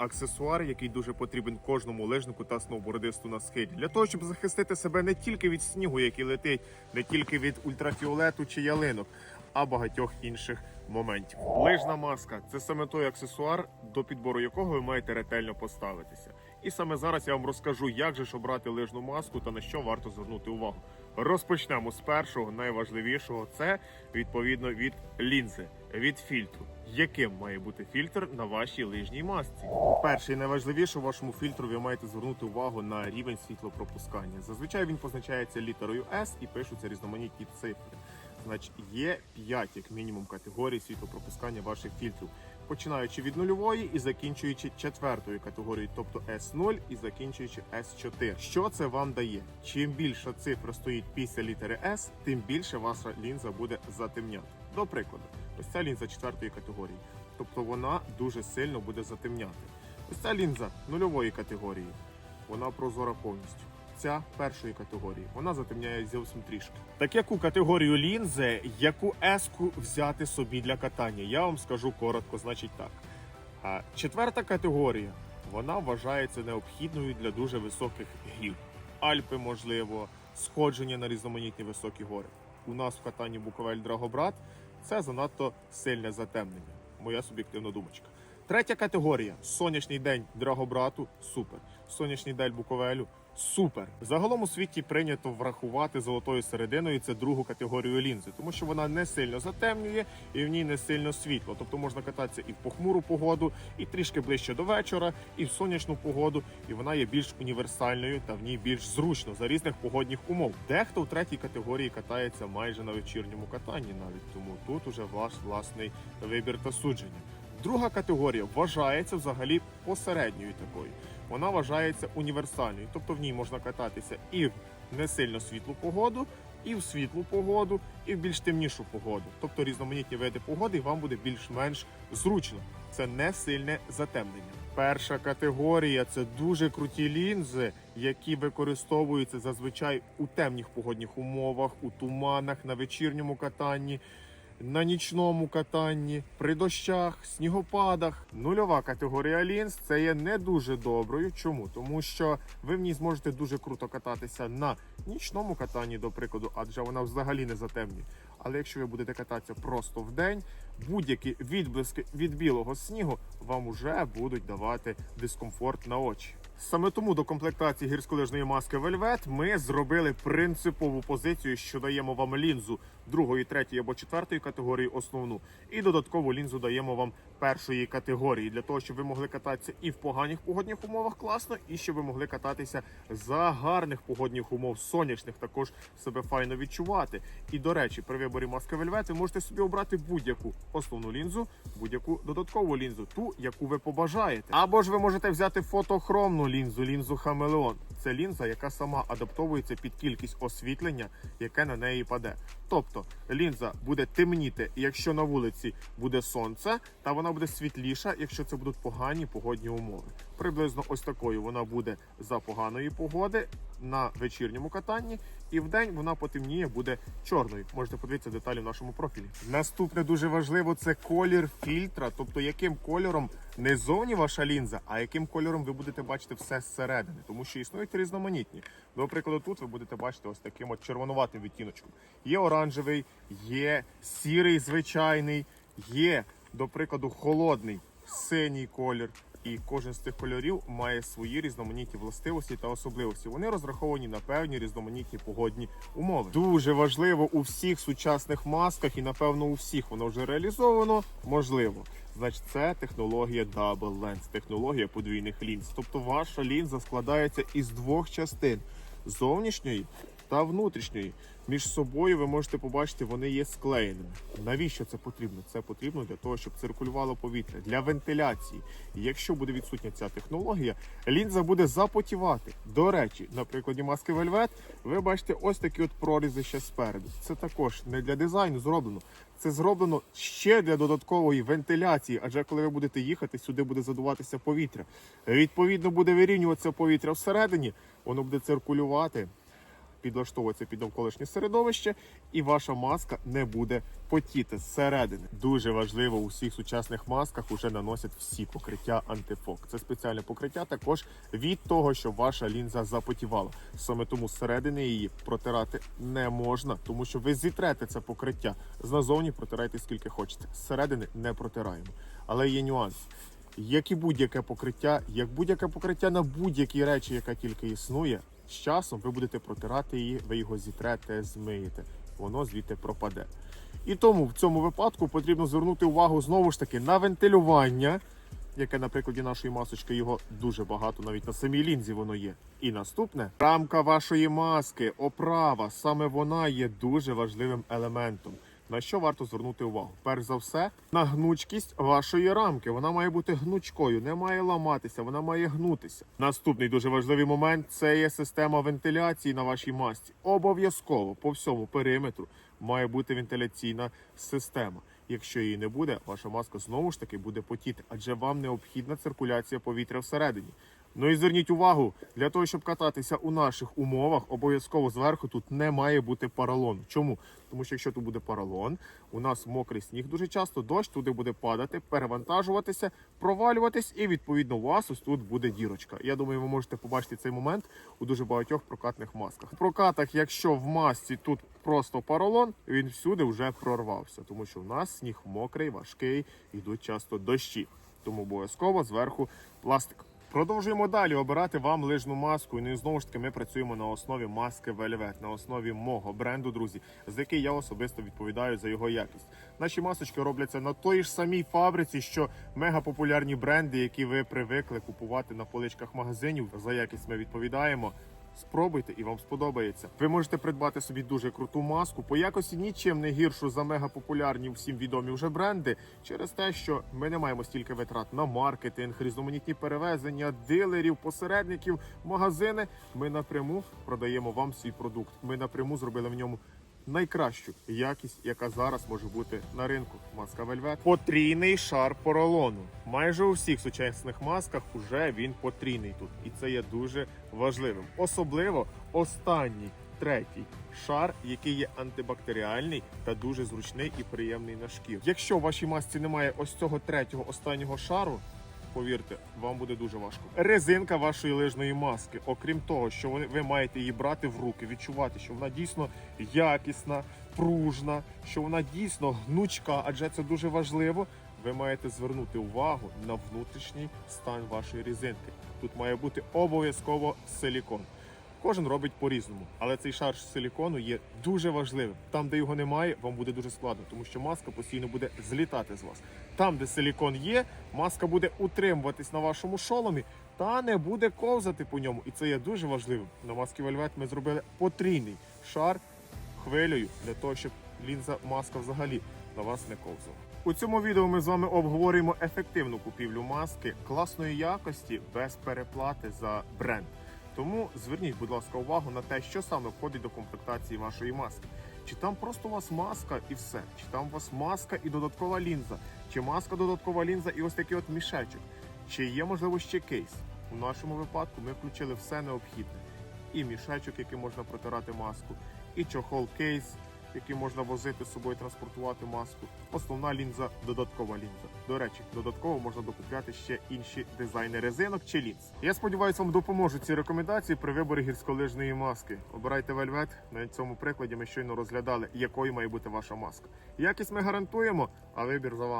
аксесуар, який дуже потрібен кожному лижнику та сноубордисту на схилі, для того, щоб захистити себе не тільки від снігу, який летить, не тільки від ультрафіолету чи ялинок, а багатьох інших моментів. Лижна маска це саме той аксесуар, до підбору якого ви маєте ретельно поставитися. І саме зараз я вам розкажу, як же ж обрати лижну маску та на що варто звернути увагу. Розпочнемо з першого, найважливішого це відповідно від лінзи, від фільтру. Яким має бути фільтр на вашій лижній масці? Перший найважливіше у вашому фільтру ви маєте звернути увагу на рівень світлопропускання. Зазвичай він позначається літерою S і пишуться різноманітні цифри. Значить, є 5 як мінімум категорій світлопропускання ваших фільтрів, починаючи від нульової і закінчуючи четвертою категорією, тобто S0 і закінчуючи S4. Що це вам дає? Чим більша цифра стоїть після літери S, тим більше ваша лінза буде затемняти. До прикладу, ось ця лінза четвертої категорії, тобто вона дуже сильно буде затемняти. Ось ця лінза нульової категорії, вона прозора повністю. Ця першої категорії вона затемняє зовсім трішки. Так яку категорію лінзи, яку еску взяти собі для катання? Я вам скажу коротко, значить так. А четверта категорія вона вважається необхідною для дуже високих гір. Альпи, можливо, сходження на різноманітні високі гори. У нас в катанні Буковель Драгобрат це занадто сильне затемнення. Моя суб'єктивна думочка. Третя категорія сонячний день Драгобрату супер. Сонячний день Буковелю супер. Загалом у світі прийнято врахувати золотою серединою це другу категорію лінзи, тому що вона не сильно затемнює і в ній не сильно світло. Тобто можна кататися і в похмуру погоду, і трішки ближче до вечора, і в сонячну погоду. І вона є більш універсальною та в ній більш зручно за різних погодних умов. Дехто в третій категорії катається майже на вечірньому катанні, навіть тому тут уже ваш власний вибір та судження. Друга категорія вважається взагалі посередньою такою. Вона вважається універсальною, тобто в ній можна кататися і в не сильно світлу погоду, і в світлу погоду, і в більш темнішу погоду. Тобто різноманітні види погоди і вам буде більш-менш зручно. Це не сильне затемнення. Перша категорія це дуже круті лінзи, які використовуються зазвичай у темних погодних умовах, у туманах, на вечірньому катанні на нічному катанні, при дощах, снігопадах. Нульова категорія лінз це є не дуже доброю. Чому? Тому що ви в ній зможете дуже круто кататися на нічному катанні, до прикладу, адже вона взагалі не затемнює. Але якщо ви будете кататися просто в день, будь-які відблиски від білого снігу вам уже будуть давати дискомфорт на очі. Саме тому до комплектації гірськолижної маски Velvet ми зробили принципову позицію, що даємо вам лінзу другої, третьої або четвертої категорії основну, і додаткову лінзу даємо вам першої категорії для того, щоб ви могли кататися і в поганих погодних умовах класно, і щоб ви могли кататися за гарних погодних умов, сонячних також себе файно відчувати. І до речі, при виборі маски Velvet ви можете собі обрати будь-яку основну лінзу, будь-яку додаткову лінзу, ту, яку ви побажаєте. Або ж ви можете взяти фотохромну лінзу, лінзу Хамелеон. Це лінза, яка сама адаптовується під кількість освітлення, яке на неї паде. Тобто лінза буде темніти, якщо на вулиці буде сонце, та вона буде світліша, якщо це будуть погані погодні умови. Приблизно ось такою вона буде за поганої погоди на вечірньому катанні, і в день вона потемніє, буде чорною. Можете подивитися деталі в нашому профілі. Наступне дуже важливо це колір фільтра, тобто яким кольором не зовні ваша лінза, а яким кольором ви будете бачити все зсередини, тому що існують різноманітні. До прикладу, тут ви будете бачити ось таким от червонуватим відтіночком. Є оранжевий, є сірий звичайний, є, до прикладу, холодний синій колір. І кожен з цих кольорів має свої різноманітні властивості та особливості. Вони розраховані на певні різноманітні погодні умови. Дуже важливо у всіх сучасних масках, і напевно у всіх воно вже реалізовано. Можливо, значить, це технологія Double Lens, технологія подвійних лінз. Тобто ваша лінза складається із двох частин зовнішньої та внутрішньої. Між собою ви можете побачити, вони є склеєними. Навіщо це потрібно? Це потрібно для того, щоб циркулювало повітря для вентиляції. І якщо буде відсутня ця технологія, лінза буде запотівати. До речі, на прикладі маски Velvet ви бачите ось такі от прорізи ще спереду. Це також не для дизайну зроблено. Це зроблено ще для додаткової вентиляції, адже коли ви будете їхати, сюди буде задуватися повітря. Відповідно, буде вирівнюватися повітря всередині, воно буде циркулювати підлаштовуватися під навколишнє середовище, і ваша маска не буде потіти зсередини. Дуже важливо у всіх сучасних масках вже наносять всі покриття антифок. Це спеціальне покриття також від того, щоб ваша лінза запотівала. Саме тому зсередини її протирати не можна, тому що ви зітрете це покриття. Зназовні протирайте скільки хочете. Зсередини не протираємо. Але є нюанс. Як і будь-яке покриття, як будь-яке покриття на будь-якій речі, яка тільки існує, з часом ви будете протирати її, ви його зітрете, змиєте, воно звідти пропаде. І тому в цьому випадку потрібно звернути увагу знову ж таки на вентилювання, яке на прикладі нашої масочки його дуже багато, навіть на самій лінзі воно є. І наступне рамка вашої маски, оправа, саме вона є дуже важливим елементом. На що варто звернути увагу? Перш за все, на гнучкість вашої рамки. Вона має бути гнучкою, не має ламатися, вона має гнутися. Наступний дуже важливий момент це є система вентиляції на вашій масці. Обов'язково по всьому периметру має бути вентиляційна система. Якщо її не буде, ваша маска знову ж таки буде потіти, адже вам необхідна циркуляція повітря всередині. Ну і зверніть увагу, для того, щоб кататися у наших умовах, обов'язково зверху тут не має бути поролону. Чому? Тому що якщо тут буде поролон, у нас мокрий сніг дуже часто, дощ туди буде падати, перевантажуватися, провалюватись, і відповідно у вас ось тут буде дірочка. Я думаю, ви можете побачити цей момент у дуже багатьох прокатних масках. В прокатах, якщо в масці тут просто поролон, він всюди вже прорвався, тому що в нас сніг мокрий, важкий, йдуть часто дощі. Тому обов'язково зверху пластик. Продовжуємо далі обирати вам лижну маску. Ну, і знову ж таки ми працюємо на основі маски Velvet, на основі мого бренду, друзі, за який я особисто відповідаю за його якість. Наші масочки робляться на той ж самій фабриці, що мегапопулярні бренди, які ви привикли купувати на поличках магазинів. За якість ми відповідаємо. Спробуйте і вам сподобається. Ви можете придбати собі дуже круту маску по якості нічим не гіршу за мегапопулярні всім відомі вже бренди, через те, що ми не маємо стільки витрат на маркетинг, різноманітні перевезення, дилерів, посередників, магазини. Ми напряму продаємо вам свій продукт. Ми напряму зробили в ньому найкращу якість, яка зараз може бути на ринку. Маска Вельвет. Потрійний шар поролону. Майже у всіх сучасних масках уже він потрійний тут, і це є дуже важливим. Особливо останній третій шар, який є антибактеріальний та дуже зручний і приємний на шкіру. Якщо в вашій масці немає ось цього третього останнього шару. Повірте, вам буде дуже важко. Резинка вашої лижної маски, окрім того, що ви, маєте її брати в руки, відчувати, що вона дійсно якісна, пружна, що вона дійсно гнучка, адже це дуже важливо. Ви маєте звернути увагу на внутрішній стан вашої резинки. Тут має бути обов'язково силікон. Кожен робить по-різному, але цей шар силікону є дуже важливим. Там, де його немає, вам буде дуже складно, тому що маска постійно буде злітати з вас. Там, де силікон є, маска буде утримуватись на вашому шоломі та не буде ковзати по ньому. І це є дуже важливим. На маски Velvet ми зробили потрійний шар хвилею для того, щоб лінза маска взагалі на вас не ковзала. У цьому відео ми з вами обговорюємо ефективну купівлю маски класної якості без переплати за бренд. Тому зверніть, будь ласка, увагу на те, що саме входить до комплектації вашої маски. Чи там просто у вас маска і все, чи там у вас маска і додаткова лінза, чи маска, додаткова лінза і ось такий от мішечок, чи є можливо ще кейс. У нашому випадку ми включили все необхідне: і мішечок, який можна протирати маску, і чохол кейс, який можна возити з собою, транспортувати маску. Основна лінза, додаткова лінза. До речі, додатково можна докупляти ще інші дизайни резинок чи лінз. Я сподіваюся, вам допоможуть ці рекомендації при виборі гірськолижної маски. Обирайте вельвет. На цьому прикладі ми щойно розглядали, якою має бути ваша маска. Якість ми гарантуємо, а вибір за вами.